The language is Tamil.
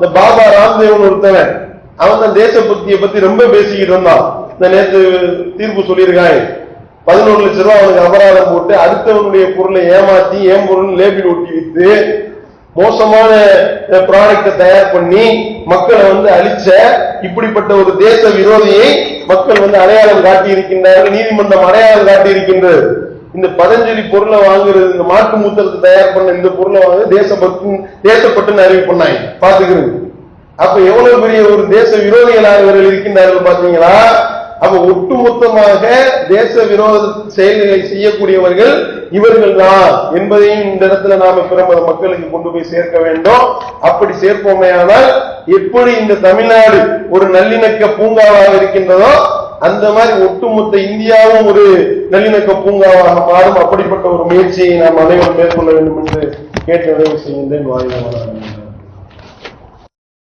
இந்த பாபா ராம்தேவன் ஒருத்தவன் அவன் தான் தேசபக்தியை பத்தி ரொம்ப பேசிக்கிட்டு இருந்தான். இந்த நேத்து தீர்ப்பு சொல்லியிருக்காங்க. பதினொன்று லட்ச ரூபாய் அவனுக்கு அபராதம் போட்டு அடுத்தவனுடைய பொருளை ஏமாத்தி ஏன் பொருள் லேபிள் ஒட்டி வித்து மோசமான ப்ராடக்ட தயார் பண்ணி மக்களை வந்து அழிச்ச இப்படிப்பட்ட ஒரு தேச விரோதியை மக்கள் வந்து அடையாளம் காட்டி இருக்கின்றார்கள் நீதிமன்றம் அடையாளம் காட்டி இருக்கின்றது இந்த பதஞ்சலி பொருளை வாங்குறது இந்த மாட்டு மூத்தத்தை தயார் பண்ண இந்த பொருளை வாங்க தேசபக்தி தேசப்பட்டுன்னு அறிவு பண்ணாங்க பாத்துக்கிறது அப்ப எவ்வளவு பெரிய ஒரு தேச விரோதிகளாக இவர்கள் இருக்கின்றார்கள் பாத்தீங்களா அப்ப ஒட்டுமொத்தமாக தேச விரோத செயல்களை செய்யக்கூடியவர்கள் இவர்கள் தான் என்பதையும் இந்த இடத்துல நாம பிரமத மக்களுக்கு கொண்டு போய் சேர்க்க வேண்டும். அப்படி சேர்ப்போமேயானால் எப்படி இந்த தமிழ்நாடு ஒரு நல்லிணக்க பூங்காவாக இருக்கின்றதோ அந்த மாதிரி ஒட்டுமொத்த இந்தியாவும் ஒரு நல்லிணக்க பூங்காவாக மாறும். அப்படிப்பட்ட ஒரு முயற்சியை நாம் அனைவரும் மேற்கொள்ள வேண்டும் என்று கேட்டு நிறைவு செய்கின்றேன். வாய்ந்த